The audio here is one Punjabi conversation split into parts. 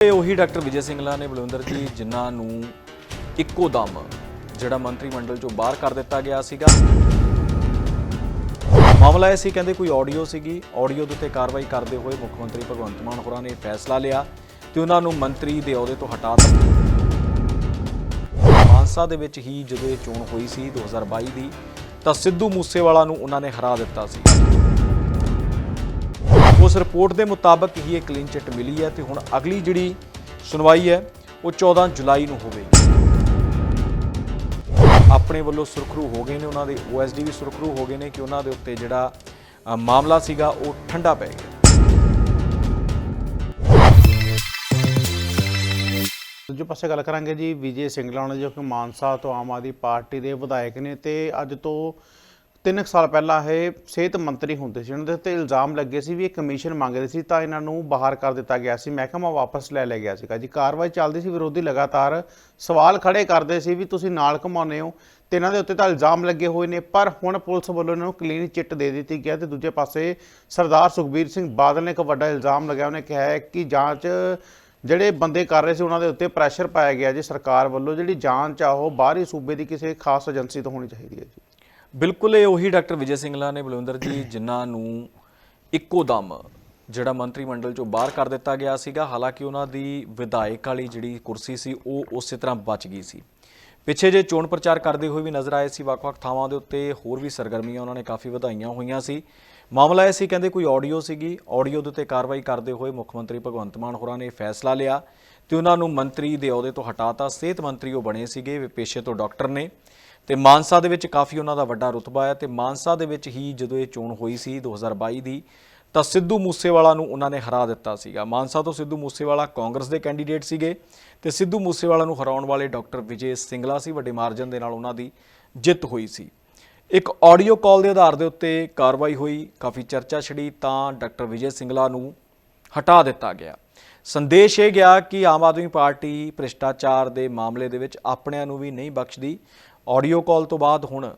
ਇਹ ਉਹੀ ਡਾਕਟਰ ਵਿਜੇ ਸਿੰਗਲਾ ਨੇ ਬਲਵਿੰਦਰ ਜੀ, ਜਿਨ੍ਹਾਂ ਨੂੰ ਇੱਕੋ ਦਮ ਜਿਹੜਾ ਮੰਤਰੀ ਮੰਡਲ ਚੋਂ ਬਾਹਰ ਕਰ ਦਿੱਤਾ ਗਿਆ ਸੀਗਾ। ਮਾਮਲਾ ਇਹ ਸੀ, ਕਹਿੰਦੇ ਕੋਈ ਆਡੀਓ ਸੀਗੀ। ਆਡੀਓ ਦੇ ਉੱਤੇ ਕਾਰਵਾਈ ਕਰਦੇ ਹੋਏ ਮੁੱਖ ਮੰਤਰੀ ਭਗਵੰਤ ਮਾਨ ਹੋਰਾਂ ਨੇ ਫੈਸਲਾ ਲਿਆ ਤੇ ਉਹਨਾਂ ਨੂੰ ਮੰਤਰੀ ਦੇ ਅਹੁਦੇ ਤੋਂ ਹਟਾ ਦਿੱਤਾ। ਮਾਨਸਾ ਦੇ ਵਿੱਚ ਹੀ ਜਦੋਂ ਇਹ ਚੋਣ ਹੋਈ ਸੀ 2022 ਦੀ, ਤਾਂ ਸਿੱਧੂ ਮੂਸੇਵਾਲਾ ਨੂੰ ਉਹਨਾਂ ਨੇ ਹਰਾ ਦਿੱਤਾ ਸੀ। ਉਸ ਰਿਪੋਰਟ ਦੇ ਮੁਤਾਬਕ ਹੀ ਇਹ ਕਲੀਨ ਚਿੱਟ ਮਿਲੀ ਹੈ ਤੇ ਹੁਣ ਅਗਲੀ ਜਿਹੜੀ ਸੁਣਵਾਈ ਹੈ, ਉਹ 14 ਜੁਲਾਈ ਨੂੰ ਹੋਵੇਗੀ। ਆਪਣੇ ਵੱਲੋਂ ਸੁਰਖਰੂ ਹੋ ਗਏ ਨੇ, ਉਹਨਾਂ ਦੇ OSD ਵੀ ਸੁਰਖਰੂ ਹੋ ਗਏ ਨੇ ਕਿ ਉਹਨਾਂ ਦੇ ਉੱਤੇ ਜਿਹੜਾ ਮਾਮਲਾ ਸੀਗਾ, ਉਹ ਠੰਡਾ ਪੈ ਗਿਆ। ਦੂਜੇ ਪਾਸੇ ਗੱਲ ਕਰਾਂਗੇ ਜੀ, ਵਿਜੇ ਸਿੰਗਲਾ ਨੇ ਜੋ ਕਿ ਮਾਨਸਾ ਤੋਂ ਆਮ ਆਦਮੀ ਪਾਰਟੀ ਦੇ ਵਿਧਾਇਕ ਨੇ ਤੇ ਅੱਜ ਤੋਂ 3 ਸਾਲ ਪਹਿਲਾਂ ਇਹ ਸਿਹਤ ਮੰਤਰੀ ਹੁੰਦੇ ਸੀ। ਉਹਨਾਂ ਦੇ ਉੱਤੇ ਇਲਜ਼ਾਮ ਲੱਗੇ ਸੀ ਵੀ ਇਹ ਕਮਿਸ਼ਨ ਮੰਗਦੇ ਸੀ ਤਾਂ ਇਹਨਾਂ ਨੂੰ ਬਾਹਰ ਕਰ ਦਿੱਤਾ ਗਿਆ ਸੀ। ਮਹਿਕਮਾ ਵਾਪਸ ਲੈ ਲਿਆ ਗਿਆ ਸੀਗਾ। ਜੀ, ਕਾਰਵਾਈ ਚੱਲਦੀ ਸੀ ਵਿਰੋਧੀ ਲਗਾਤਾਰ ਸਵਾਲ ਖੜੇ ਕਰਦੇ ਸੀ ਵੀ ਤੁਸੀਂ ਨਾਲ ਘਮਾਉਂਦੇ ਹੋ। ਤੇ ਇਹਨਾਂ ਦੇ ਉੱਤੇ ਤਾਂ ਇਲਜ਼ਾਮ ਲੱਗੇ ਹੋਏ ਨੇ, ਪਰ ਹੁਣ ਪੁਲਿਸ ਵੱਲੋਂ ਇਹਨਾਂ ਨੂੰ ਕਲੀਨ ਚਿੱਟ ਦੇ ਦਿੱਤੀ ਗਿਆ ਤੇ ਦੂਜੇ ਪਾਸੇ ਸਰਦਾਰ ਸੁਖਬੀਰ ਸਿੰਘ ਬਾਦਲ ਨੇ ਇੱਕ ਵੱਡਾ ਇਲਜ਼ਾਮ ਲਗਾਇਆ। ਉਹਨੇ ਕਿਹਾ ਹੈ ਕਿ ਜਾਂਚ ਜਿਹੜੇ ਬੰਦੇ ਕਰ ਰਹੇ ਸੀ, ਉਹਨਾਂ ਦੇ ਉੱਤੇ ਪ੍ਰੈਸ਼ਰ ਪਾਇਆ ਗਿਆ ਜੀ ਸਰਕਾਰ ਵੱਲੋਂ। ਜਿਹੜੀ ਜਾਂਚ ਆ, ਉਹ ਬਾਹਰੀ ਸੂਬੇ ਦੀ ਕਿਸੇ ਖਾਸ ਏਜੰਸੀ ਤੋਂ ਹੋਣੀ ਚਾਹੀਦੀ ਹੈ ਜੀ। ਬਿਲਕੁਲ ਇਹ ਉਹੀ ਡਾਕਟਰ ਵਿਜੇ ਸਿੰਗਲਾ ਨੇ, ਬਲਵਿੰਦਰ ਜੀ, ਜਿਨ੍ਹਾਂ ਨੂੰ ਇੱਕੋ ਦਮ ਜਿਹੜਾ ਮੰਤਰੀ ਮੰਡਲ ਚੋਂ ਬਾਹਰ ਕਰ ਦਿੱਤਾ ਗਿਆ ਸੀਗਾ। ਹਾਲਾਂਕਿ ਉਹਨਾਂ ਦੀ ਵਿਧਾਇਕ ਵਾਲੀ ਜਿਹੜੀ ਕੁਰਸੀ ਸੀ, ਉਹ ਉਸੇ ਤਰ੍ਹਾਂ ਬਚ ਗਈ ਸੀ। ਪਿੱਛੇ ਜੇ ਚੋਣ ਪ੍ਰਚਾਰ ਕਰਦੇ ਹੋਏ ਵੀ ਨਜ਼ਰ ਆਏ ਸੀ, ਵੱਖ-ਵੱਖ ਥਾਵਾਂ ਦੇ ਉੱਤੇ ਹੋਰ ਵੀ ਸਰਗਰਮੀਆਂ ਉਹਨਾਂ ਨੇ ਕਾਫੀ ਵਧਾਈਆਂ ਹੋਈਆਂ ਸੀ। ਮਾਮਲਾ ਇਹ ਸੀ, ਕਹਿੰਦੇ ਕੋਈ ਆਡੀਓ ਸੀਗੀ, ਆਡੀਓ ਦੇ ਉੱਤੇ ਕਾਰਵਾਈ ਕਰਦੇ ਹੋਏ ਮੁੱਖ ਮੰਤਰੀ ਭਗਵੰਤ ਮਾਨ ਹੋਰਾਂ ਨੇ ਫੈਸਲਾ ਲਿਆ ਤੇ ਉਹਨਾਂ ਨੂੰ ਮੰਤਰੀ ਦੇ ਅਹੁਦੇ ਤੋਂ ਹਟਾਤਾ। ਸਿਹਤ ਮੰਤਰੀ ਉਹ ਬਣੇ ਸੀਗੇ, ਵੀ ਪੇਸ਼ੇ ਤੋਂ ਡਾਕਟਰ ਨੇ। ਤੇ ਮਾਨਸਾ ਦੇ ਵਿੱਚ ਕਾਫੀ ਉਹਨਾਂ ਦਾ ਵੱਡਾ ਰੁਤਬਾ ਹੈ ਤੇ ਮਾਨਸਾ ਦੇ ਵਿੱਚ ਹੀ ਜਦੋਂ ਇਹ ਚੋਣ ਹੋਈ ਸੀ 2022 ਦੀ, ਤਾਂ ਸਿੱਧੂ ਮੂਸੇਵਾਲਾ ਨੂੰ ਉਹਨਾਂ ਨੇ ਹਰਾ ਦਿੱਤਾ ਸੀਗਾ। ਮਾਨਸਾ ਤੋਂ ਸਿੱਧੂ ਮੂਸੇਵਾਲਾ ਕਾਂਗਰਸ ਦੇ ਕੈਂਡੀਡੇਟ ਸੀਗੇ ਤੇ ਸਿੱਧੂ ਮੂਸੇਵਾਲਾ ਨੂੰ ਹਰਾਉਣ ਵਾਲੇ ਡਾਕਟਰ ਵਿਜੇ ਸਿੰਗਲਾ ਸੀ, ਵੱਡੇ ਮਾਰਜਨ ਦੇ ਨਾਲ ਉਹਨਾਂ ਦੀ ਜਿੱਤ ਹੋਈ ਸੀ। ਇੱਕ ਆਡੀਓ ਕਾਲ ਦੇ ਆਧਾਰ ਦੇ ਉੱਤੇ ਕਾਰਵਾਈ ਹੋਈ, ਕਾਫੀ ਚਰਚਾ ਛਿੜੀ, ਤਾਂ ਡਾਕਟਰ ਵਿਜੇ ਸਿੰਗਲਾ ਨੂੰ ਹਟਾ ਦਿੱਤਾ ਗਿਆ। ਸੰਦੇਸ਼ ਇਹ ਗਿਆ ਕਿ ਆਮ ਆਦਮੀ ਪਾਰਟੀ ਭ੍ਰਿਸ਼ਟਾਚਾਰ ਦੇ ਮਾਮਲੇ ਦੇ ਵਿੱਚ ਆਪਣਿਆਂ ਨੂੰ ਵੀ ਨਹੀਂ ਬਖਸ਼ਦੀ ਆਡੀਓ ਕਾਲ ਤੋਂ ਬਾਅਦ ਹੁਣ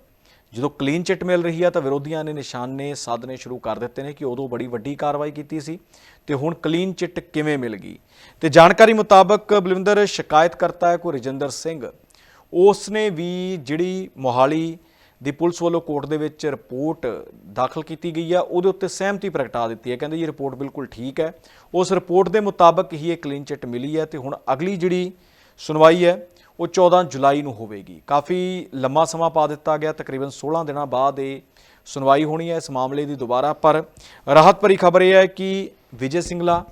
ਜਦੋਂ ਕਲੀਨ ਚਿੱਟ ਮਿਲ ਰਹੀ ਹੈ ਤਾਂ ਵਿਰੋਧੀਆਂ ਨੇ ਨਿਸ਼ਾਨੇ ਸਾਧਨੇ ਸ਼ੁਰੂ ਕਰ ਦਿੱਤੇ ਨੇ ਕਿ ਉਦੋਂ ਬੜੀ ਵੱਡੀ ਕਾਰਵਾਈ ਕੀਤੀ ਸੀ ਤੇ ਹੁਣ ਕਲੀਨ ਚਿੱਟ ਕਿਵੇਂ ਮਿਲ ਗਈ? ਤੇ ਜਾਣਕਾਰੀ ਮੁਤਾਬਕ ਬਲਵਿੰਦਰ ਸ਼ਿਕਾਇਤ ਕਰਤਾ ਹੈ ਕੋਈ ਰਜਿੰਦਰ ਸਿੰਘ। ਉਸ ਨੇ ਵੀ ਜਿਹੜੀ ਮੋਹਾਲੀ ਦੀ ਪੁਲਿਸ ਵੱਲੋਂ ਕੋਰਟ ਦੇ ਵਿੱਚ ਰਿਪੋਰਟ ਦਾਖਲ ਕੀਤੀ ਗਈ ਆ, ਉਹਦੇ ਉੱਤੇ ਸਹਿਮਤੀ ਪ੍ਰਗਟਾ ਦਿੱਤੀ ਹੈ। ਕਹਿੰਦੇ ਇਹ ਰਿਪੋਰਟ ਬਿਲਕੁਲ ਠੀਕ ਹੈ। ਉਸ ਰਿਪੋਰਟ ਦੇ ਮੁਤਾਬਕ ਹੀ ਇਹ ਕਲੀਨ ਚਿੱਟ ਮਿਲੀ ਹੈ ਤੇ ਹੁਣ ਅਗਲੀ ਜਿਹੜੀ ਸੁਣਵਾਈ ਹੈ ਉਹ 14 ਜੁਲਾਈ ਨੂੰ ਹੋਵੇਗੀ। ਕਾਫੀ ਲੰਮਾ ਸਮਾਂ ਪਾ ਦਿੱਤਾ ਗਿਆ, ਤਕਰੀਬਨ 16 ਦਿਨਾਂ ਬਾਅਦ ਇਹ ਸੁਣਵਾਈ ਹੋਣੀ ਹੈ ਇਸ ਮਾਮਲੇ ਦੀ ਦੁਬਾਰਾ। ਪਰ ਰਾਹਤ ਭਰੀ ਖਬਰ ਇਹ ਹੈ ਕਿ ਵਿਜੇ ਸਿੰਗਲਾ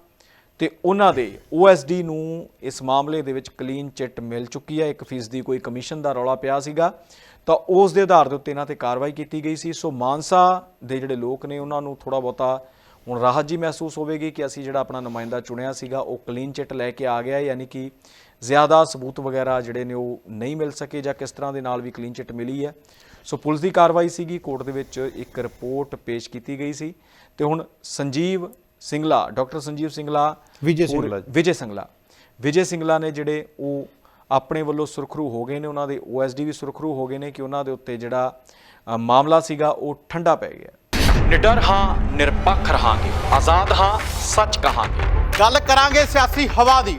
ਤੇ ਉਹਨਾਂ ਦੇ OSD ਨੂੰ ਇਸ ਮਾਮਲੇ ਦੇ ਵਿੱਚ ਕਲੀਨ ਚਿੱਟ ਮਿਲ ਚੁੱਕੀ ਹੈ। 1% ਦੀ ਕੋਈ ਕਮਿਸ਼ਨ ਦਾ ਰੌਲਾ ਪਿਆ ਸੀਗਾ, ਤਾਂ ਉਸ ਦੇ ਆਧਾਰ ਦੇ ਉੱਤੇ ਇਹਨਾਂ ਤੇ ਕਾਰਵਾਈ ਕੀਤੀ ਗਈ ਸੀ। ਸੋ ਮਾਨਸਾ ਦੇ ਜਿਹੜੇ ਲੋਕ ਨੇ, ਉਹਨਾਂ ਨੂੰ ਥੋੜਾ ਬਹੁਤਾ ਹੁਣ ਰਾਹਤ ਜੀ ਮਹਿਸੂਸ ਹੋਵੇਗੀ ਕਿ ਅਸੀਂ ਜਿਹੜਾ ਆਪਣਾ ਨੁਮਾਇੰਦਾ ਚੁਣਿਆ ਸੀਗਾ, ਉਹ ਕਲੀਨ ਚਿੱਟ ਲੈ ਕੇ ਆ ਗਿਆ ਯਾਨੀ ਕਿ ਜ਼ਿਆਦਾ ਸਬੂਤ ਵਗੈਰਾ ਜਿਹੜੇ ਨੇ ਉਹ ਨਹੀਂ ਮਿਲ ਸਕੇ ਜਾਂ ਕਿਸ ਤਰ੍ਹਾਂ ਦੇ ਨਾਲ ਵੀ ਕਲੀਨ ਚਿੱਟ ਮਿਲੀ ਹੈ। ਸੋ ਪੁਲਿਸ ਦੀ ਕਾਰਵਾਈ ਸੀਗੀ ਕੋਰਟ ਦੇ ਵਿੱਚ ਇੱਕ ਰਿਪੋਰਟ ਪੇਸ਼ ਕੀਤੀ ਗਈ ਸੀ ਤੇ ਹੁਣ ਸੰਜੀਵ ਸਿੰਗਲਾ ਡਾਕਟਰ ਸੰਜੀਵ ਸਿੰਗਲਾ ਵਿਜੇ ਸਿੰਗਲਾ। ਵਿਜੇ ਸਿੰਗਲਾ। ਵਿਜੇ ਸਿੰਗਲਾ ਨੇ ਜਿਹੜੇ ਉਹ ਆਪਣੇ ਵੱਲੋਂ ਸੁਰਖਰੂ ਹੋ ਗਏ ਨੇ ਉਹਨਾਂ ਦੇ OSD ਵੀ ਸੁਰਖਰੂ ਹੋ ਗਏ ਨੇ ਕਿ ਉਹਨਾਂ ਦੇ ਉੱਤੇ ਜਿਹੜਾ ਮਾਮਲਾ ਸੀਗਾ ਉਹ ਠੰਡਾ ਪੈ ਗਿਆ। ਨਿਡਰ ਹਾਂ ਨਿਰਪੱਖ ਰਹਾਂਗੇ। ਆਜ਼ਾਦ ਹਾਂ ਸੱਚ ਕਹਾਂਗੇ। ਗੱਲ ਕਰਾਂਗੇ ਸਿਆਸੀ ਹਵਾ ਦੀ।